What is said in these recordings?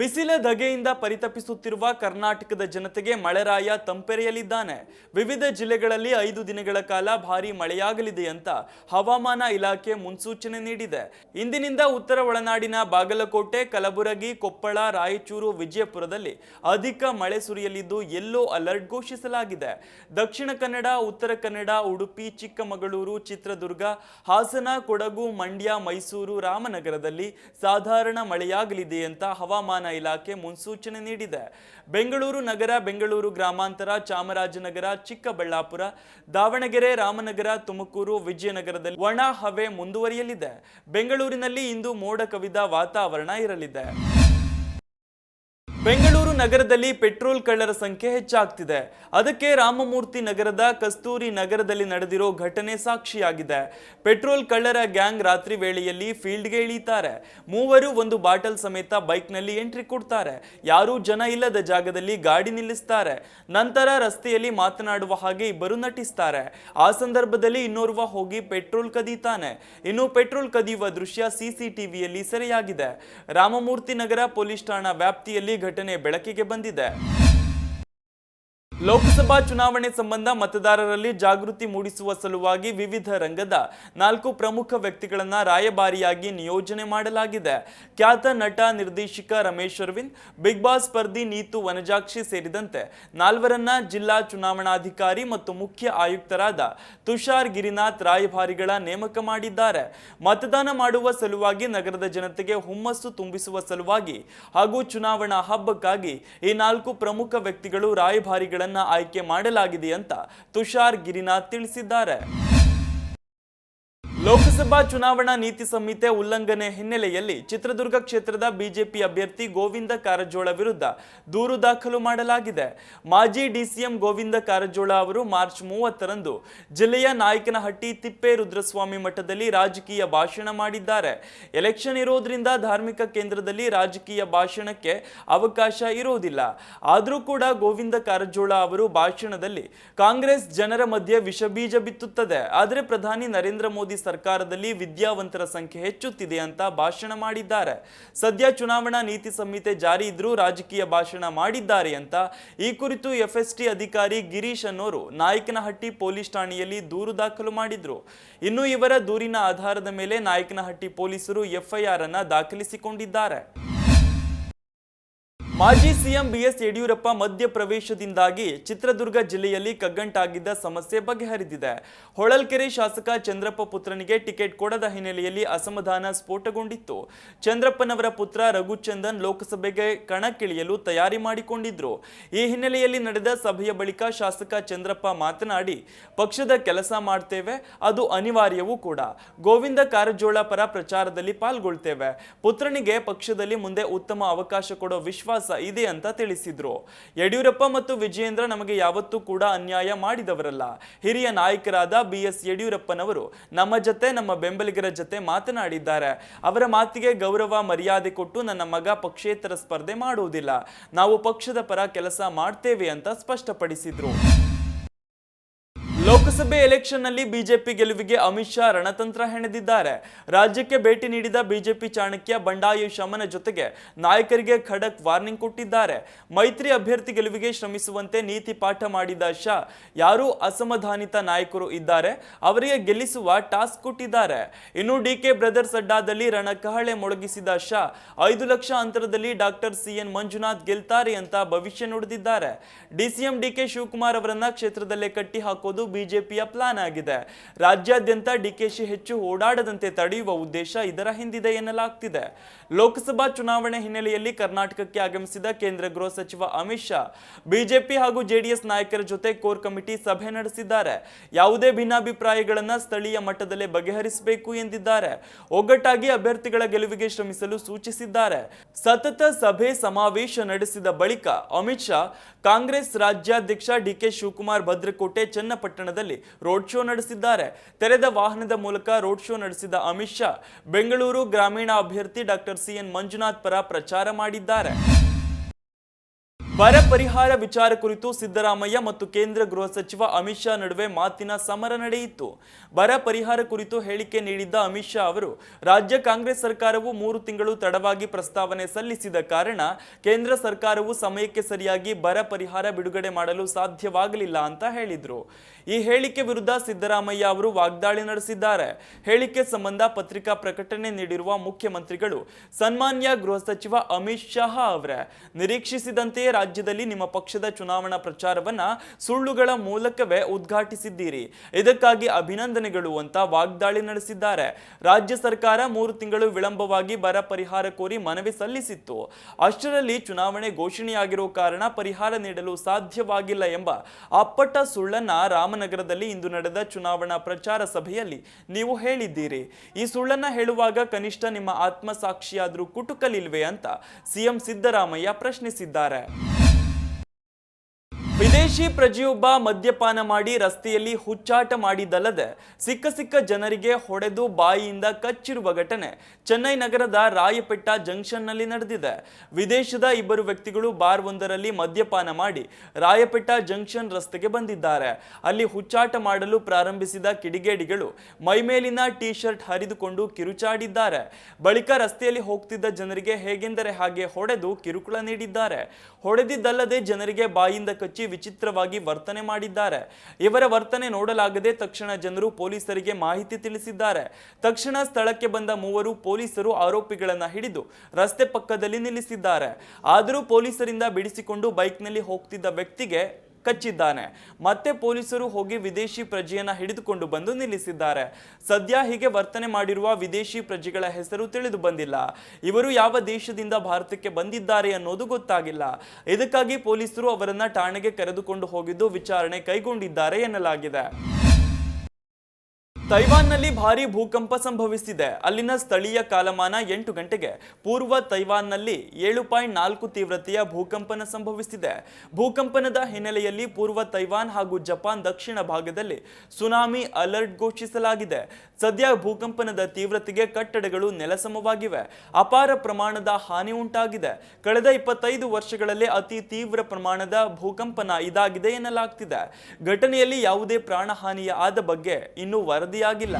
ಬಿಸಿಲ ಧಗೆಯಿಂದ ಪರಿತಪಿಸುತ್ತಿರುವ ಕರ್ನಾಟಕದ ಜನತೆಗೆ ಮಳೆರಾಯ ತಂಪೆರೆಯಲಿದ್ದಾನೆ ವಿವಿಧ ಜಿಲ್ಲೆಗಳಲ್ಲಿ ಐದು ದಿನಗಳ ಕಾಲ ಭಾರೀ ಮಳೆಯಾಗಲಿದೆ ಅಂತ ಹವಾಮಾನ ಇಲಾಖೆ ಮುನ್ಸೂಚನೆ ನೀಡಿದೆ. ಇಂದಿನಿಂದ ಉತ್ತರ ಒಳನಾಡಿನ ಬಾಗಲಕೋಟೆ, ಕಲಬುರಗಿ, ಕೊಪ್ಪಳ, ರಾಯಚೂರು, ವಿಜಯಪುರದಲ್ಲಿ ಅಧಿಕ ಮಳೆ ಸುರಿಯಲಿದ್ದು ಎಲ್ಲೋ ಅಲರ್ಟ್ ಘೋಷಿಸಲಾಗಿದೆ. ದಕ್ಷಿಣ ಕನ್ನಡ, ಉತ್ತರ ಕನ್ನಡ, ಉಡುಪಿ, ಚಿಕ್ಕಮಗಳೂರು, ಚಿತ್ರದುರ್ಗ, ಹಾಸನ, ಕೊಡಗು, ಮಂಡ್ಯ, ಮೈಸೂರು, ರಾಮನಗರದಲ್ಲಿ ಸಾಧಾರಣ ಮಳೆಯಾಗಲಿದೆ ಅಂತ ಹವಾಮಾನ ಇಲಾಖೆ ಮುನ್ಸೂಚನೆ ನೀಡಿದೆ. ಬೆಂಗಳೂರು ನಗರ, ಬೆಂಗಳೂರು ಗ್ರಾಮಾಂತರ, ಚಾಮರಾಜನಗರ, ಚಿಕ್ಕಬಳ್ಳಾಪುರ, ದಾವಣಗೆರೆ, ರಾಮನಗರ, ತುಮಕೂರು, ವಿಜಯನಗರದಲ್ಲಿ ಒಣ ಹವೆ ಮುಂದುವರಿಯಲಿದೆ. ಬೆಂಗಳೂರಿನಲ್ಲಿ ಇಂದು ಮೋಡ ಕವಿದ ವಾತಾವರಣ ಇರಲಿದೆ. ಬೆಂಗಳೂರು ನಗರದಲ್ಲಿ ಪೆಟ್ರೋಲ್ ಕಳ್ಳರ ಸಂಖ್ಯೆ ಹೆಚ್ಚಾಗ್ತಿದೆ. ಅದಕ್ಕೆ ರಾಮಮೂರ್ತಿ ನಗರದ ಕಸ್ತೂರಿ ನಗರದಲ್ಲಿ ನಡೆದಿರೋ ಘಟನೆ ಸಾಕ್ಷಿಯಾಗಿದೆ. ಪೆಟ್ರೋಲ್ ಕಳ್ಳರ ಗ್ಯಾಂಗ್ ರಾತ್ರಿ ವೇಳೆಯಲ್ಲಿ ಫೀಲ್ಡ್ಗೆ ಇಳಿತಾರೆ. ಮೂವರು ಒಂದು ಬಾಟಲ್ ಸಮೇತ ಬೈಕ್ನಲ್ಲಿ ಎಂಟ್ರಿ ಕೊಡ್ತಾರೆ. ಯಾರೂ ಜನ ಇಲ್ಲದ ಜಾಗದಲ್ಲಿ ಗಾಡಿ ನಿಲ್ಲಿಸ್ತಾರೆ. ನಂತರ ರಸ್ತೆಯಲ್ಲಿ ಮಾತನಾಡುವ ಹಾಗೆ ಇಬ್ಬರು ನಟಿಸ್ತಾರೆ. ಆ ಸಂದರ್ಭದಲ್ಲಿ ಇನ್ನೋರ್ವ ಹೋಗಿ ಪೆಟ್ರೋಲ್ ಕದೀತಾನೆ. ಇನ್ನು ಪೆಟ್ರೋಲ್ ಕದಿಯುವ ದೃಶ್ಯ ಸಿಸಿಟಿವಿಯಲ್ಲಿ ಸೆರೆಯಾಗಿದೆ. ರಾಮಮೂರ್ತಿ ನಗರ ಪೊಲೀಸ್ ಠಾಣಾ ವ್ಯಾಪ್ತಿಯಲ್ಲಿ ಘಟನೆ ಬೆಳಕಿಗೆ ಬಂದಿದೆ. ಲೋಕಸಭಾ ಚುನಾವಣೆ ಸಂಬಂಧ ಮತದಾರರಲ್ಲಿ ಜಾಗೃತಿ ಮೂಡಿಸುವ ಸಲುವಾಗಿ ವಿವಿಧ ರಂಗದ ನಾಲ್ಕು ಪ್ರಮುಖ ವ್ಯಕ್ತಿಗಳನ್ನ ರಾಯಭಾರಿಯಾಗಿ ನಿಯೋಜನೆ ಮಾಡಲಾಗಿದೆ. ಖ್ಯಾತ ನಟ, ನಿರ್ದೇಶಕ ರಮೇಶ್ ಅರವಿಂದ್, ಬಿಗ್ ಬಾಸ್ ಸ್ಪರ್ಧಿ ನೀತು ವನಜಾಕ್ಷಿ ಸೇರಿದಂತೆ ನಾಲ್ವರನ್ನ ಜಿಲ್ಲಾ ಚುನಾವಣಾಧಿಕಾರಿ ಮತ್ತು ಮುಖ್ಯ ಆಯುಕ್ತರಾದ ತುಷಾರ್ ಗಿರಿನಾಥ್ ರಾಯಭಾರಿಗಳ ನೇಮಕ ಮಾಡಿದ್ದಾರೆ. ಮತದಾನ ಮಾಡುವ ಸಲುವಾಗಿ ನಗರದ ಜನತೆಗೆ ಹುಮ್ಮಸ್ಸು ತುಂಬಿಸುವ ಸಲುವಾಗಿ ಹಾಗೂ ಚುನಾವಣಾ ಹಬ್ಬಕ್ಕಾಗಿ ಈ ನಾಲ್ಕು ಪ್ರಮುಖ ವ್ಯಕ್ತಿಗಳು ರಾಯಭಾರಿಗಳನ್ನ ಆಯ್ಕೆ ಮಾಡಲಾಗಿದೆ ಅಂತ ತುಷಾರ್ ಗಿರಿನಾಥ್ ತಿಳಿಸಿದ್ದಾರೆ. ಲೋಕಸಭಾ ಚುನಾವಣಾ ನೀತಿ ಸಂಹಿತೆ ಉಲ್ಲಂಘನೆ ಹಿನ್ನೆಲೆಯಲ್ಲಿ ಚಿತ್ರದುರ್ಗ ಕ್ಷೇತ್ರದ ಬಿಜೆಪಿ ಅಭ್ಯರ್ಥಿ ಗೋವಿಂದ ಕಾರಜೋಳ ವಿರುದ್ಧ ದೂರು ದಾಖಲು ಮಾಡಲಾಗಿದೆ. ಮಾಜಿ ಡಿಸಿಎಂ ಗೋವಿಂದ ಕಾರಜೋಳ ಅವರು ಮಾರ್ಚ್ ಮೂವತ್ತರಂದು ಜಿಲ್ಲೆಯ ನಾಯಕನಹಟ್ಟಿ ತಿಪ್ಪೇರುದ್ರಸ್ವಾಮಿ ಮಠದಲ್ಲಿ ರಾಜಕೀಯ ಭಾಷಣ ಮಾಡಿದ್ದಾರೆ. ಎಲೆಕ್ಷನ್ ಇರೋದ್ರಿಂದ ಧಾರ್ಮಿಕ ಕೇಂದ್ರದಲ್ಲಿ ರಾಜಕೀಯ ಭಾಷಣಕ್ಕೆ ಅವಕಾಶ ಇರೋದಿಲ್ಲ. ಆದರೂ ಕೂಡ ಗೋವಿಂದ ಕಾರಜೋಳ ಅವರು ಭಾಷಣದಲ್ಲಿ ಕಾಂಗ್ರೆಸ್ ಜನರ ಮಧ್ಯೆ ವಿಷಬೀಜ ಬಿತ್ತುತ್ತದೆ. ಆದರೆ ಪ್ರಧಾನಿ ನರೇಂದ್ರ ಮೋದಿ ಸರ್ಕಾರದಲ್ಲಿ ವಿದ್ಯಾವಂತರ ಸಂಖ್ಯೆ ಹೆಚ್ಚುತ್ತಿದೆ ಅಂತ ಭಾಷಣ ಮಾಡಿದ್ದಾರೆ. ಸದ್ಯ ಚುನಾವಣಾ ನೀತಿ ಸಂಹಿತೆ ಜಾರಿ ಇದ್ರೂ ರಾಜಕೀಯ ಭಾಷಣ ಮಾಡಿದ್ದಾರೆ ಅಂತ ಈ ಕುರಿತು ಎಫ್ಎಸ್ಟಿ ಅಧಿಕಾರಿ ಗಿರೀಶ್ ಅನ್ನೋರು ನಾಯಕನಹಟ್ಟಿ ಪೊಲೀಸ್ ಠಾಣೆಯಲ್ಲಿ ದೂರು ದಾಖಲು ಮಾಡಿದ್ರು. ಇನ್ನು ಇವರ ದೂರಿನ ಆಧಾರದ ಮೇಲೆ ನಾಯಕನಹಟ್ಟಿ ಪೊಲೀಸರು ಎಫ್ಐಆರ್ ಅನ್ನ ದಾಖಲಿಸಿಕೊಂಡಿದ್ದಾರೆ. ಮಾಜಿ ಸಿಎಂ ಬಿಎಸ್ ಯಡಿಯೂರಪ್ಪ ಮಧ್ಯಪ್ರವೇಶದಿಂದಾಗಿ ಚಿತ್ರದುರ್ಗ ಜಿಲ್ಲೆಯಲ್ಲಿ ಕಗ್ಗಂಟಾಗಿದ್ದ ಸಮಸ್ಯೆ ಬಗೆಹರಿದಿದೆ. ಹೊಳಲ್ಕೆರೆ ಶಾಸಕ ಚಂದ್ರಪ್ಪ ಪುತ್ರನಿಗೆ ಟಿಕೆಟ್ ಕೊಡದ ಹಿನ್ನೆಲೆಯಲ್ಲಿ ಅಸಮಾಧಾನ ಸ್ಫೋಟಗೊಂಡಿತ್ತು. ಚಂದ್ರಪ್ಪನವರ ಪುತ್ರ ರಘುಚಂದನ್ ಲೋಕಸಭೆಗೆ ಕಣಕ್ಕಿಳಿಯಲು ತಯಾರಿ ಮಾಡಿಕೊಂಡಿದ್ರು. ಈ ಹಿನ್ನೆಲೆಯಲ್ಲಿ ನಡೆದ ಸಭೆಯ ಬಳಿಕ ಶಾಸಕ ಚಂದ್ರಪ್ಪ ಮಾತನಾಡಿ, ಪಕ್ಷದ ಕೆಲಸ ಮಾಡ್ತೇವೆ, ಅದು ಅನಿವಾರ್ಯವೂ ಕೂಡ. ಗೋವಿಂದ ಕಾರಜೋಳ ಪರ ಪ್ರಚಾರದಲ್ಲಿ ಪಾಲ್ಗೊಳ್ತೇವೆ. ಪುತ್ರನಿಗೆ ಪಕ್ಷದಲ್ಲಿ ಮುಂದೆ ಉತ್ತಮ ಅವಕಾಶ ಕೊಡೋ ವಿಶ್ವಾಸ ಇದೆ ಅಂತ ತಿಳಿಸಿದ್ರು. ಯಡಿಯೂರಪ್ಪ ಮತ್ತು ವಿಜಯೇಂದ್ರ ನಮಗೆ ಯಾವತ್ತೂ ಕೂಡ ಅನ್ಯಾಯ ಮಾಡಿದವರಲ್ಲ. ಹಿರಿಯ ನಾಯಕರಾದ ಬಿ ಎಸ್ ಯಡಿಯೂರಪ್ಪನವರು ನಮ್ಮ ಜೊತೆ, ನಮ್ಮ ಬೆಂಬಲಿಗರ ಜೊತೆ ಮಾತನಾಡಿದ್ದಾರೆ. ಅವರ ಮಾತಿಗೆ ಗೌರವ, ಮರ್ಯಾದೆ ಕೊಟ್ಟು ನನ್ನ ಮಗ ಪಕ್ಷೇತರ ಸ್ಪರ್ಧೆ ಮಾಡುವುದಿಲ್ಲ. ನಾವು ಪಕ್ಷದ ಪರ ಕೆಲಸ ಮಾಡ್ತೇವೆ ಅಂತ ಸ್ಪಷ್ಟಪಡಿಸಿದ್ರು. ಲೋಕಸಭೆ ಎಲೆಕ್ಷನ್ನಲ್ಲಿ ಬಿಜೆಪಿ ಗೆಲುವಿಗೆ ಅಮಿತ್ ಶಾ ರಣತಂತ್ರ ಹೆಣೆದಿದ್ದಾರೆ. ರಾಜ್ಯಕ್ಕೆ ಭೇಟಿ ನೀಡಿದ ಬಿಜೆಪಿ ಚಾಣಕ್ಯ ಬಂಡಾಯ ಶಮನ ಜೊತೆಗೆ ನಾಯಕರಿಗೆ ಖಡಕ್ ವಾರ್ನಿಂಗ್ ಕೊಟ್ಟಿದ್ದಾರೆ. ಮೈತ್ರಿ ಅಭ್ಯರ್ಥಿ ಗೆಲುವಿಗೆ ಶ್ರಮಿಸುವಂತೆ ನೀತಿ ಪಾಠ ಮಾಡಿದ ಶಾ, ಯಾರು ಅಸಮಾಧಾನಿತ ನಾಯಕರು ಇದ್ದಾರೆ, ಅವರಿಗೆ ಗೆಲ್ಲಿಸುವ ಟಾಸ್ಕ್ ಕೊಟ್ಟಿದ್ದಾರೆ. ಇನ್ನು ಡಿಕೆ ಬ್ರದರ್ಸ್ ಅಡ್ಡಾದಲ್ಲಿ ರಣಕಹಳೆ ಮೊಳಗಿಸಿದ ಶಾ, ಐದು ಲಕ್ಷ ಅಂತರದಲ್ಲಿ ಡಾಕ್ಟರ್ ಸಿ ಎನ್ ಮಂಜುನಾಥ್ ಗೆಲ್ತಾರೆ ಅಂತ ಭವಿಷ್ಯ ನುಡಿದಿದ್ದಾರೆ. ಡಿಸಿಎಂ ಡಿಕೆ ಶಿವಕುಮಾರ್ ಅವರನ್ನ ಕ್ಷೇತ್ರದಲ್ಲೇ ಕಟ್ಟಿ ಹಾಕೋದು ಬಿಜೆಪಿಯ ಪ್ಲಾನ್ ಆಗಿದೆ. ರಾಜ್ಯಾದ್ಯಂತ ಡಿಕೆಶಿ ಹೆಚ್ಚು ಓಡಾಡದಂತೆ ತಡೆಯುವ ಉದ್ದೇಶ ಇದರ ಹಿಂದಿದೆ ಎನ್ನಲಾಗ್ತಿದೆ. ಲೋಕಸಭಾ ಚುನಾವಣೆ ಹಿನ್ನೆಲೆಯಲ್ಲಿ ಕರ್ನಾಟಕಕ್ಕೆ ಆಗಮಿಸಿದ ಕೇಂದ್ರ ಗೃಹ ಸಚಿವ ಅಮಿತ್ ಶಾ, ಬಿಜೆಪಿ ಹಾಗೂ ಜೆಡಿಎಸ್ ನಾಯಕರ ಜೊತೆ ಕೋರ್ ಕಮಿಟಿ ಸಭೆ ನಡೆಸಿದ್ದಾರೆ. ಯಾವುದೇ ಭಿನ್ನಾಭಿಪ್ರಾಯಗಳನ್ನ ಸ್ಥಳೀಯ ಮಟ್ಟದಲ್ಲೇ ಬಗೆಹರಿಸಬೇಕು ಎಂದಿದ್ದಾರೆ. ಒಗ್ಗಟ್ಟಾಗಿ ಅಭ್ಯರ್ಥಿಗಳ ಗೆಲುವಿಗೆ ಶ್ರಮಿಸಲು ಸೂಚಿಸಿದ್ದಾರೆ. ಸತತ ಸಭೆ ಸಮಾವೇಶ ನಡೆಸಿದ ಬಳಿಕ ಅಮಿತ್ ಶಾ ಕಾಂಗ್ರೆಸ್ ರಾಜ್ಯಾಧ್ಯಕ್ಷ ಡಿಕೆ ಶಿವಕುಮಾರ್ ಭದ್ರಕೋಟೆ, ಚನ್ನಪಟ್ಟಣದಲ್ಲಿ ರೋಡ್ ಶೋ ನಡೆಸಿದ್ದಾರೆ. ತೆರೆದ ವಾಹನದ ಮೂಲಕ ರೋಡ್ ಶೋ ನಡೆಸಿದ ಅಮಿತ್ ಶಾ, ಬೆಂಗಳೂರು ಗ್ರಾಮೀಣ ಅಭ್ಯರ್ಥಿ ಡಾಕ್ಟರ್ ಸಿಎನ್ ಮಂಜುನಾಥ್ ಪರ ಪ್ರಚಾರ ಮಾಡಿದ್ದಾರೆ. ಬರ ಪರಿಹಾರ ವಿಚಾರ ಕುರಿತು ಸಿದ್ದರಾಮಯ್ಯ ಮತ್ತು ಕೇಂದ್ರ ಗೃಹ ಸಚಿವ ಅಮಿತ್ ಶಾ ನಡುವೆ ಮಾತಿನ ಸಮರ ನಡೆಯಿತು. ಬರ ಪರಿಹಾರ ಕುರಿತು ಹೇಳಿಕೆ ನೀಡಿದ್ದ ಅಮಿತ್ ಶಾ ಅವರು, ರಾಜ್ಯ ಕಾಂಗ್ರೆಸ್ ಸರ್ಕಾರವು ಮೂರು ತಿಂಗಳು ತಡವಾಗಿ ಪ್ರಸ್ತಾವನೆ ಸಲ್ಲಿಸಿದ ಕಾರಣ ಕೇಂದ್ರ ಸರ್ಕಾರವು ಸಮಯಕ್ಕೆ ಸರಿಯಾಗಿ ಬರ ಪರಿಹಾರ ಬಿಡುಗಡೆ ಮಾಡಲು ಸಾಧ್ಯವಾಗಲಿಲ್ಲ ಅಂತ ಹೇಳಿದರು. ಈ ಹೇಳಿಕೆ ವಿರುದ್ಧ ಸಿದ್ದರಾಮಯ್ಯ ಅವರು ವಾಗ್ದಾಳಿ ನಡೆಸಿದ್ದಾರೆ. ಹೇಳಿಕೆ ಸಂಬಂಧ ಪತ್ರಿಕಾ ಪ್ರಕಟಣೆ ನೀಡಿರುವ ಮುಖ್ಯಮಂತ್ರಿಗಳು ಸನ್ಮಾನ್ಯ ಗೃಹ ಸಚಿವ ಅಮಿತ್ ಶಾ ಅವರೇ, ನಿರೀಕ್ಷಿಸಿದಂತೆಯೇ ರಾಜ್ಯದಲ್ಲಿ ನಿಮ್ಮ ಪಕ್ಷದ ಚುನಾವಣಾ ಪ್ರಚಾರವನ್ನ ಸುಳ್ಳುಗಳ ಮೂಲಕವೇ ಉದ್ಘಾಟಿಸಿದ್ದೀರಿ. ಇದಕ್ಕಾಗಿ ಅಭಿನಂದನೆಗಳು ಅಂತ ವಾಗ್ದಾಳಿ ನಡೆಸಿದ್ದಾರೆ. ರಾಜ್ಯ ಸರ್ಕಾರ ಮೂರು ತಿಂಗಳು ವಿಳಂಬವಾಗಿ ಬರ ಪರಿಹಾರ ಕೋರಿ ಮನವಿ ಸಲ್ಲಿಸಿತ್ತು. ಅಷ್ಟರಲ್ಲಿ ಚುನಾವಣೆ ಘೋಷಣೆಯಾಗಿರೋ ಕಾರಣ ಪರಿಹಾರ ನೀಡಲು ಸಾಧ್ಯವಾಗಿಲ್ಲ ಎಂಬ ಅಪ್ಪಟ ಸುಳ್ಳನ್ನ ರಾಮನಗರದಲ್ಲಿ ಇಂದು ನಡೆದ ಚುನಾವಣಾ ಪ್ರಚಾರ ಸಭೆಯಲ್ಲಿ ನೀವು ಹೇಳಿದ್ದೀರಿ. ಈ ಸುಳ್ಳನ್ನ ಹೇಳುವಾಗ ಕನಿಷ್ಠ ನಿಮ್ಮ ಆತ್ಮಸಾಕ್ಷಿಯಾದ್ರೂ ಕುಟುಕಲಿಲ್ವೆ ಅಂತ ಸಿಎಂ ಸಿದ್ದರಾಮಯ್ಯ ಪ್ರಶ್ನಿಸಿದ್ದಾರೆ. ವಿದೇಶಿ ಪ್ರಜೆಯೊಬ್ಬ ಮದ್ಯಪಾನ ಮಾಡಿ ರಸ್ತೆಯಲ್ಲಿ ಹುಚ್ಚಾಟ ಮಾಡಿದ್ದಲ್ಲದೆ ಸಿಕ್ಕ ಸಿಕ್ಕ ಜನರಿಗೆ ಹೊಡೆದು ಬಾಯಿಯಿಂದ ಕಚ್ಚಿರುವ ಘಟನೆ ಚೆನ್ನೈ ನಗರದ ರಾಯಪೆಟ್ಟ ಜಂಕ್ಷನ್ನಲ್ಲಿ ನಡೆದಿದೆ. ವಿದೇಶದ ಇಬ್ಬರು ವ್ಯಕ್ತಿಗಳು ಬಾರ್ ಒಂದರಲ್ಲಿ ಮದ್ಯಪಾನ ಮಾಡಿ ರಾಯಪೆಟ್ಟ ಜಂಕ್ಷನ್ ರಸ್ತೆಗೆ ಬಂದಿದ್ದಾರೆ. ಅಲ್ಲಿ ಹುಚ್ಚಾಟ ಮಾಡಲು ಪ್ರಾರಂಭಿಸಿದ ಕಿಡಿಗೇಡಿಗಳು ಮೈಮೇಲಿನ ಟೀ ಶರ್ಟ್ ಹರಿದುಕೊಂಡು ಕಿರುಚಾಡಿದ್ದಾರೆ. ಬಳಿಕ ರಸ್ತೆಯಲ್ಲಿ ಹೋಗ್ತಿದ್ದ ಜನರಿಗೆ ಹೇಗೆಂದರೆ ಹಾಗೆ ಹೊಡೆದು ಕಿರುಕುಳ ನೀಡಿದ್ದಾರೆ. ಹೊಡೆದಿದ್ದಲ್ಲದೆ ಜನರಿಗೆ ಬಾಯಿಂದ ಕಚ್ಚಿ ವಿಚಿತ್ರವಾಗಿ ವರ್ತನೆ ಮಾಡಿದ್ದಾರೆ. ಇವರ ವರ್ತನೆ ನೋಡಲಾಗದೆ ತಕ್ಷಣ ಜನರು ಪೊಲೀಸರಿಗೆ ಮಾಹಿತಿ ತಿಳಿಸಿದ್ದಾರೆ. ತಕ್ಷಣ ಸ್ಥಳಕ್ಕೆ ಬಂದ ಮೂವರು ಪೊಲೀಸರು ಆರೋಪಿಗಳನ್ನ ಹಿಡಿದು ರಸ್ತೆ ಪಕ್ಕದಲ್ಲಿ ನಿಲ್ಲಿಸಿದ್ದಾರೆ. ಆದರೂ ಪೊಲೀಸರಿಂದ ಬಿಡಿಸಿಕೊಂಡು ಬೈಕ್ನಲ್ಲಿ ಹೋಗ್ತಿದ್ದ ವ್ಯಕ್ತಿಗೆ ಕಚ್ಚಿದ್ದಾನೆ. ಮತ್ತೆ ಪೊಲೀಸರು ಹೋಗಿ ವಿದೇಶಿ ಪ್ರಜೆಯನ್ನ ಹಿಡಿದುಕೊಂಡು ಬಂದು ನಿಲ್ಲಿಸಿದ್ದಾರೆ. ಸದ್ಯ ಹೀಗೆ ವರ್ತನೆ ಮಾಡಿರುವ ವಿದೇಶಿ ಪ್ರಜೆಗಳ ಹೆಸರು ತಿಳಿದು ಬಂದಿಲ್ಲ. ಇವರು ಯಾವ ದೇಶದಿಂದ ಭಾರತಕ್ಕೆ ಬಂದಿದ್ದಾರೆ ಅನ್ನೋದು ಗೊತ್ತಾಗಿಲ್ಲ. ಇದಕ್ಕಾಗಿ ಪೊಲೀಸರು ಅವರನ್ನ ಠಾಣೆಗೆ ಕರೆದುಕೊಂಡು ಹೋಗಿದ್ದು ವಿಚಾರಣೆ ಕೈಗೊಂಡಿದ್ದಾರೆ ಎನ್ನಲಾಗಿದೆ. ತೈವಾನ್ನಲ್ಲಿ ಭಾರಿ ಭೂಕಂಪ ಸಂಭವಿಸಿದೆ. ಅಲ್ಲಿನ ಸ್ಥಳೀಯ ಕಾಲಮಾನ ಎಂಟು ಗಂಟೆಗೆ. ಪೂರ್ವ ತೈವಾನ್ನಲ್ಲಿ ಏಳು ಪಾಯಿಂಟ್ ನಾಲ್ಕು ತೀವ್ರತೆಯ ಭೂಕಂಪನ ಸಂಭವಿಸಿದೆ. ಭೂಕಂಪನದ ಹಿನ್ನೆಲೆಯಲ್ಲಿ ಪೂರ್ವ ತೈವಾನ್ ಹಾಗೂ ಜಪಾನ್ ದಕ್ಷಿಣ ಭಾಗದಲ್ಲಿ ಸುನಾಮಿ ಅಲರ್ಟ್ ಘೋಷಿಸಲಾಗಿದೆ. ಸದ್ಯ ಭೂಕಂಪನದ ತೀವ್ರತೆಗೆ ಕಟ್ಟಡಗಳು ನೆಲಸಮವಾಗಿವೆ. ಅಪಾರ ಪ್ರಮಾಣದ ಹಾನಿ ಉಂಟಾಗಿದೆ. ಕಳೆದ ಇಪ್ಪತ್ತೈದು ವರ್ಷಗಳಲ್ಲಿ ಅತಿ ತೀವ್ರ ಪ್ರಮಾಣದ ಭೂಕಂಪನ ಇದಾಗಿದೆ ಎನ್ನಲಾಗ್ತಿದೆ. ಘಟನೆಯಲ್ಲಿ ಯಾವುದೇ ಪ್ರಾಣಹಾನಿಯ ಆದ ಬಗ್ಗೆ ಇನ್ನೂ ವರದಿಯಾಗಿಲ್ಲ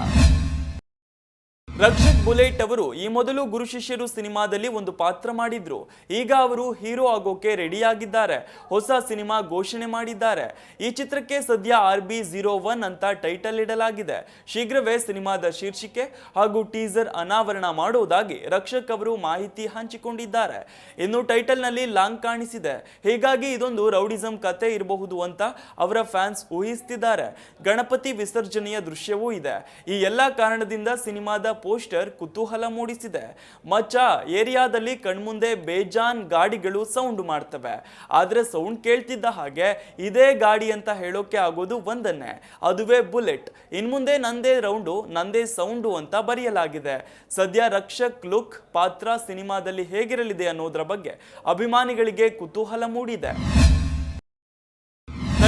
ರಕ್ಷಕ್ ಬುಲೆಟ್ ಅವರು ಈ ಮೊದಲು ಗುರು ಶಿಷ್ಯರು ಸಿನಿಮಾದಲ್ಲಿ ಒಂದು ಪಾತ್ರ ಮಾಡಿದ್ರು. ಈಗ ಅವರು ಹೀರೋ ಆಗೋಕೆ ರೆಡಿಯಾಗಿದ್ದಾರೆ. ಹೊಸ ಸಿನಿಮಾ ಘೋಷಣೆ ಮಾಡಿದ್ದಾರೆ. ಈ ಚಿತ್ರಕ್ಕೆ ಸದ್ಯ ಆರ್ ಬಿ ಜೀರೋ ಒನ್ ಅಂತ ಟೈಟಲ್ ಇಡಲಾಗಿದೆ. ಶೀಘ್ರವೇ ಸಿನಿಮಾದ ಶೀರ್ಷಿಕೆ ಹಾಗೂ ಟೀಸರ್ ಅನಾವರಣ ಮಾಡುವುದಾಗಿ ರಕ್ಷಕ್ ಅವರು ಮಾಹಿತಿ ಹಂಚಿಕೊಂಡಿದ್ದಾರೆ. ಇನ್ನು ಟೈಟಲ್ನಲ್ಲಿ ಲಾಂಗ್ ಕಾಣಿಸಿದೆ. ಹೀಗಾಗಿ ಇದೊಂದು ರೌಡಿಸಂ ಕತೆ ಇರಬಹುದು ಅಂತ ಅವರ ಫ್ಯಾನ್ಸ್ ಊಹಿಸ್ತಿದ್ದಾರೆ. ಗಣಪತಿ ವಿಸರ್ಜನೆಯ ದೃಶ್ಯವೂ ಇದೆ. ಈ ಎಲ್ಲ ಕಾರಣದಿಂದ ಸಿನಿಮಾದ ಪೋಸ್ಟರ್ ಕುತೂಹಲ ಮೂಡಿಸಿದೆ. ಮಚ್ಚ ಏರಿಯಾದಲ್ಲಿ ಕಣ್ಮುಂದೆ ಬೇಜಾನ್ ಗಾಡಿಗಳು ಸೌಂಡ್ ಮಾಡ್ತವೆ. ಆದರೆ ಸೌಂಡ್ ಕೇಳ್ತಿದ್ದ ಹಾಗೆ ಇದೇ ಗಾಡಿ ಅಂತ ಹೇಳೋಕೆ ಆಗೋದು ಒಂದನ್ನೇ. ಅದುವೇ ಬುಲೆಟ್. ಇನ್ಮುಂದೆ ನಂದೇ ರೌಂಡು, ನಂದೇ ಸೌಂಡು ಅಂತ ಬರೆಯಲಾಗಿದೆ. ಸದ್ಯ ರಕ್ಷಕ್ ಲುಕ್ ಪಾತ್ರ ಸಿನಿಮಾದಲ್ಲಿ ಹೇಗಿರಲಿದೆ ಅನ್ನೋದ್ರ ಬಗ್ಗೆ ಅಭಿಮಾನಿಗಳಿಗೆ ಕುತೂಹಲ ಮೂಡಿದೆ.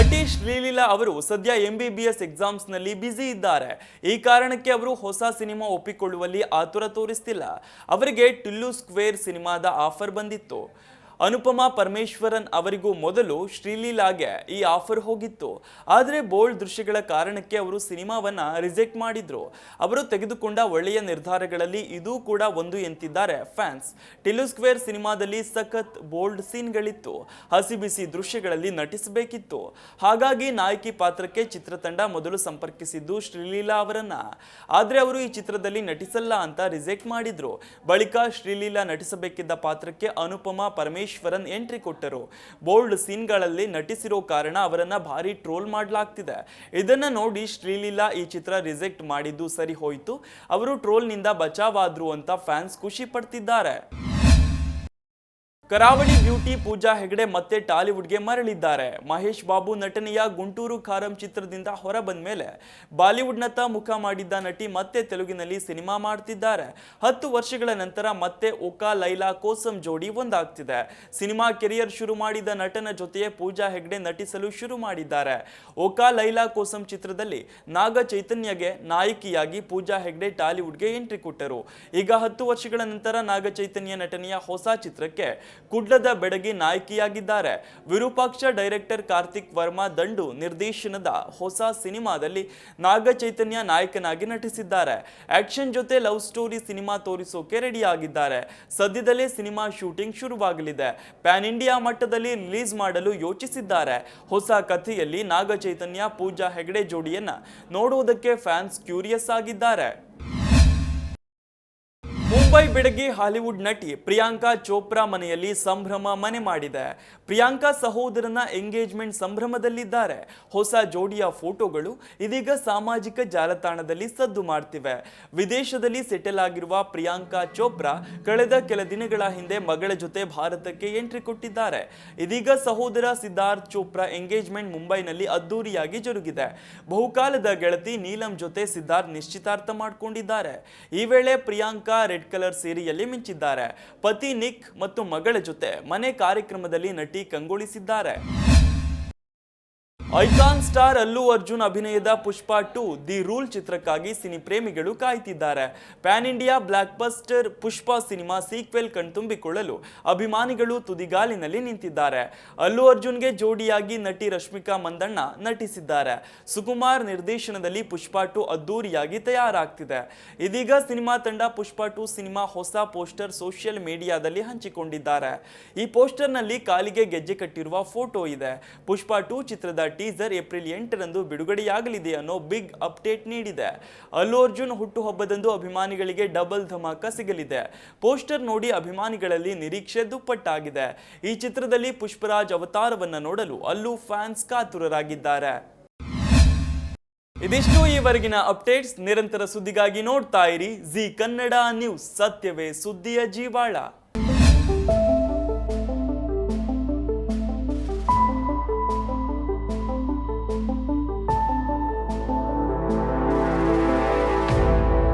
ನಟಿ ಶ್ರೀಲೀಲಾ ಅವರು ಸದ್ಯ ಎಂ ಬಿ ಬಿ ಎಸ್ ಎಕ್ಸಾಮ್ಸ್ನಲ್ಲಿ ಬ್ಯುಸಿ ಇದ್ದಾರೆ. ಈ ಕಾರಣಕ್ಕೆ ಅವರು ಹೊಸ ಸಿನಿಮಾ ಒಪ್ಪಿಕೊಳ್ಳುವಲ್ಲಿ ಆತುರ ತೋರಿಸ್ತಿಲ್ಲ. ಅವರಿಗೆ ಟುಲ್ಲು ಸ್ಕ್ವೇರ್ ಸಿನಿಮಾದ ಆಫರ್ ಬಂದಿತ್ತು. ಅನುಪಮಾ ಪರಮೇಶ್ವರನ್ ಅವರಿಗೂ ಮೊದಲು ಶ್ರೀಲೀಲಾಗೆ ಈ ಆಫರ್ ಹೋಗಿತ್ತು. ಆದರೆ ಬೋಲ್ಡ್ ದೃಶ್ಯಗಳ ಕಾರಣಕ್ಕೆ ಅವರು ಸಿನಿಮಾವನ್ನ ರಿಜೆಕ್ಟ್ ಮಾಡಿದ್ರು. ಅವರು ತೆಗೆದುಕೊಂಡ ಒಳ್ಳೆಯ ನಿರ್ಧಾರಗಳಲ್ಲಿ ಇದೂ ಕೂಡ ಒಂದು ಎಂತಿದ್ದಾರೆ ಫ್ಯಾನ್ಸ್. ಟಿಲು ಸ್ಕ್ವೇರ್ ಸಿನಿಮಾದಲ್ಲಿ ಸಖತ್ ಬೋಲ್ಡ್ ಸೀನ್ಗಳಿತ್ತು. ಹಸಿ ಬಿಸಿ ದೃಶ್ಯಗಳಲ್ಲಿ ನಟಿಸಬೇಕಿತ್ತು. ಹಾಗಾಗಿ ನಾಯಕಿ ಪಾತ್ರಕ್ಕೆ ಚಿತ್ರತಂಡ ಮೊದಲು ಸಂಪರ್ಕಿಸಿದ್ದು ಶ್ರೀಲೀಲಾ ಅವರನ್ನ. ಆದರೆ ಅವರು ಈ ಚಿತ್ರದಲ್ಲಿ ನಟಿಸಲ್ಲ ಅಂತ ರಿಜೆಕ್ಟ್ ಮಾಡಿದ್ರು. ಬಳಿಕ ಶ್ರೀಲೀಲಾ ನಟಿಸಬೇಕಿದ್ದ ಪಾತ್ರಕ್ಕೆ ಅನುಪಮಾ ಪರಮೇಶ್ವರನ್ ಎಂಟ್ರಿ ಕೊಟ್ಟರು. ಬೋಲ್ಡ್ ಸೀನ್ಗಳಲ್ಲಿ ನಟಿಸಿರೋ ಕಾರಣ ಅವರನ್ನ ಭಾರಿ ಟ್ರೋಲ್ ಮಾಡಲಾಗ್ತಿದೆ. ಇದನ್ನ ನೋಡಿ ಶ್ರೀಲೀಲಾ ಈ ಚಿತ್ರ ರಿಜೆಕ್ಟ್ ಮಾಡಿದ್ದು ಸರಿ ಹೋಯಿತು. ಅವರು ಟ್ರೋಲ್ನಿಂದ ಬಚಾವಾದ್ರು ಅಂತ ಫ್ಯಾನ್ಸ್ ಖುಷಿ ಪಡ್ತಿದ್ದಾರೆ. ಕರಾವಳಿ ಬ್ಯೂಟಿ ಪೂಜಾ ಹೆಗಡೆ ಮತ್ತೆ ಟಾಲಿವುಡ್ಗೆ ಮರಳಿದ್ದಾರೆ. ಮಹೇಶ್ ಬಾಬು ನಟನೆಯ ಗುಂಟೂರು ಖಾರಂ ಚಿತ್ರದಿಂದ ಹೊರಬಂದ ಮೇಲೆ ಬಾಲಿವುಡ್ನತ್ತ ಮುಖ ಮಾಡಿದ್ದ ನಟಿ ಮತ್ತೆ ತೆಲುಗಿನಲ್ಲಿ ಸಿನಿಮಾ ಮಾಡ್ತಿದ್ದಾರೆ. ಹತ್ತು ವರ್ಷಗಳ ನಂತರ ಮತ್ತೆ ಒಕಾ ಲೈಲಾ, ಕೋಸಂ ಜೋಡಿ ಒಂದಾಗ್ತಿದೆ. ಸಿನಿಮಾ ಕೆರಿಯರ್ ಶುರು ಮಾಡಿದ ನಟನ ಜೊತೆಯೇ ಪೂಜಾ ಹೆಗ್ಡೆ ನಟಿಸಲು ಶುರು ಮಾಡಿದ್ದಾರೆ. ಒಕಾ ಲೈಲಾ, ಕೋಸಂ ಚಿತ್ರದಲ್ಲಿ ನಾಗ ಚೈತನ್ಯಗೆ ನಾಯಕಿಯಾಗಿ ಪೂಜಾ ಹೆಗ್ಡೆ ಟಾಲಿವುಡ್ಗೆ ಎಂಟ್ರಿ ಕೊಟ್ಟರು. ಈಗ ಹತ್ತು ವರ್ಷಗಳ ನಂತರ ನಾಗ ಚೈತನ್ಯ ನಟನೆಯ ಹೊಸ ಚಿತ್ರಕ್ಕೆ ಕುಡ್ಲದ ಬೆಡಗಿ ನಾಯಕಿಯಾಗಿದ್ದಾರೆ. ವಿರೂಪಾಕ್ಷ ಡೈರೆಕ್ಟರ್ ಕಾರ್ತಿಕ್ ವರ್ಮಾ ದಂಡು ನಿರ್ದೇಶನದ ಹೊಸ ಸಿನಿಮಾದಲ್ಲಿ ನಾಗ ಚೈತನ್ಯ ನಾಯಕನಾಗಿ ನಟಿಸಿದ್ದಾರೆ. ಆಕ್ಷನ್ ಜೊತೆ ಲವ್ ಸ್ಟೋರಿ ಸಿನಿಮಾ ತೋರಿಸೋಕೆ ರೆಡಿ ಆಗಿದ್ದಾರೆ ಸದ್ಯದಲ್ಲೇ ಸಿನಿಮಾ ಶೂಟಿಂಗ್ ಶುರುವಾಗಲಿದೆ. ಪ್ಯಾನ್ ಇಂಡಿಯಾ ಮಟ್ಟದಲ್ಲಿ ರಿಲೀಸ್ ಮಾಡಲು ಯೋಚಿಸಿದ್ದಾರೆ. ಹೊಸ ಕಥೆಯಲ್ಲಿ ನಾಗ ಚೈತನ್ಯ ಪೂಜಾ ಹೆಗಡೆ ಜೋಡಿಯನ್ನ ನೋಡುವುದಕ್ಕೆ ಫ್ಯಾನ್ಸ್ ಕ್ಯೂರಿಯಸ್ ಆಗಿದ್ದಾರೆ. ಮುಂಬೈ ಬೆಡಗಿ ಹಾಲಿವುಡ್ ನಟಿ ಪ್ರಿಯಾಂಕಾ ಚೋಪ್ರಾ ಮನೆಯಲ್ಲಿ ಸಂಭ್ರಮ ಮನೆ ಮಾಡಿದೆ. ಪ್ರಿಯಾಂಕಾ ಸಹೋದರನ ಎಂಗೇಜ್ಮೆಂಟ್ ಸಂಭ್ರಮದಲ್ಲಿದ್ದಾರೆ. ಹೊಸ ಜೋಡಿಯ ಫೋಟೋಗಳು ಇದೀಗ ಸಾಮಾಜಿಕ ಜಾಲತಾಣದಲ್ಲಿ ಸದ್ದು ಮಾಡ್ತಿವೆ. ವಿದೇಶದಲ್ಲಿ ಸೆಟಲ್ ಆಗಿರುವ ಪ್ರಿಯಾಂಕಾ ಚೋಪ್ರಾ ಕಳೆದ ಕೆಲ ದಿನಗಳ ಹಿಂದೆ ಮಗಳ ಜೊತೆ ಭಾರತಕ್ಕೆ ಎಂಟ್ರಿ ಕೊಟ್ಟಿದ್ದಾರೆ. ಇದೀಗ ಸಹೋದರ ಸಿದ್ಧಾರ್ಥ್ ಚೋಪ್ರಾ ಎಂಗೇಜ್ಮೆಂಟ್ ಮುಂಬೈನಲ್ಲಿ ಅದ್ದೂರಿಯಾಗಿ ಜರುಗಿದೆ. ಬಹುಕಾಲದ ಗೆಳತಿ ನೀಲಂ ಜೊತೆ ಸಿದ್ಧಾರ್ಥ್ ನಿಶ್ಚಿತಾರ್ಥ ಮಾಡಿಕೊಂಡಿದ್ದಾರೆ. ಈ ವೇಳೆ ಪ್ರಿಯಾಂಕಾ ರೆಡ್ ಕಲರ್ ಸೀರೆಯಲ್ಲಿ ಮಿಂಚಿದ್ದಾರೆ. ಪತಿ ನಿಕ್ ಮತ್ತು ಮಗಳ ಜೊತೆ ಮನೆ ಕಾರ್ಯಕ್ರಮದಲ್ಲಿ ನಟಿ ಕಂಗೊಳಿಸಿದ್ದಾರೆ. ಐಕಾನ್ ಸ್ಟಾರ್ ಅಲ್ಲು ಅರ್ಜುನ್ ಅಭಿನಯದ ಪುಷ್ಪ ಟು, ದಿ ರೂಲ್ ಚಿತ್ರಕ್ಕಾಗಿ ಸಿನಿ ಪ್ರೇಮಿಗಳು ಕಾಯ್ತಿದ್ದಾರೆ. Pan India blockbuster Pushpa cinema sequel ಕಣ್ತುಂಬಿಕೊಳ್ಳಲು ಅಭಿಮಾನಿಗಳು ತುದಿಗಾಲಿನಲ್ಲಿ ನಿಂತಿದ್ದಾರೆ. ಅಲ್ಲು ಅರ್ಜುನ್ಗೆ ಜೋಡಿಯಾಗಿ ನಟಿ ರಶ್ಮಿಕಾ ಮಂದಣ್ಣ ನಟಿಸಿದ್ದಾರೆ. ಸುಕುಮಾರ್ ನಿರ್ದೇಶನದಲ್ಲಿ ಪುಷ್ಪ ಟು ಅದ್ದೂರಿಯಾಗಿ ತಯಾರಾಗ್ತಿದೆ. ಇದೀಗ ಸಿನಿಮಾ ತಂಡ ಪುಷ್ಪ ಟು ಸಿನಿಮಾ ಹೊಸ ಪೋಸ್ಟರ್ ಸೋಷಿಯಲ್ ಮೀಡಿಯಾದಲ್ಲಿ ಹಂಚಿಕೊಂಡಿದ್ದಾರೆ. ಈ ಪೋಸ್ಟರ್ನಲ್ಲಿ ಕಾಲಿಗೆ ಗೆಜ್ಜೆ ಕಟ್ಟಿರುವ ಫೋಟೋ ಇದೆ. ಪುಷ್ಪ ಟು ಚಿತ್ರದ ಟೀಸರ್ ಏಪ್ರಿಲ್ ಎಂಟರಂದು ಬಿಡುಗಡೆಯಾಗಲಿದೆ ಅನ್ನೋ ಬಿಗ್ ಅಪ್ಡೇಟ್ ನೀಡಿದೆ. ಅಲ್ಲು ಅರ್ಜುನ್ ಹುಟ್ಟುಹಬ್ಬದಂದು ಅಭಿಮಾನಿಗಳಿಗೆ ಡಬಲ್ ಧಮಾಕ ಸಿಗಲಿದೆ. ಪೋಸ್ಟರ್ ನೋಡಿ ಅಭಿಮಾನಿಗಳಲ್ಲಿ ನಿರೀಕ್ಷೆ ದುಪ್ಪಟ್ಟಾಗಿದೆ. ಈ ಚಿತ್ರದಲ್ಲಿ ಪುಷ್ಪರಾಜ್ ಅವತಾರವನ್ನು ನೋಡಲು ಅಲ್ಲು ಫ್ಯಾನ್ಸ್ ಕಾತುರರಾಗಿದ್ದಾರೆ. ಇದಿಷ್ಟು ಈವರೆಗಿನ ಅಪ್ಡೇಟ್ಸ್. ನಿರಂತರ ಸುದ್ದಿಗಾಗಿ ನೋಡ್ತಾ ಇರಿ. ಜಿ ಕನ್ನಡ ನ್ಯೂಸ್. ಸತ್ಯವೇ ಸುದ್ದಿಯ ಜೀವಾಳ.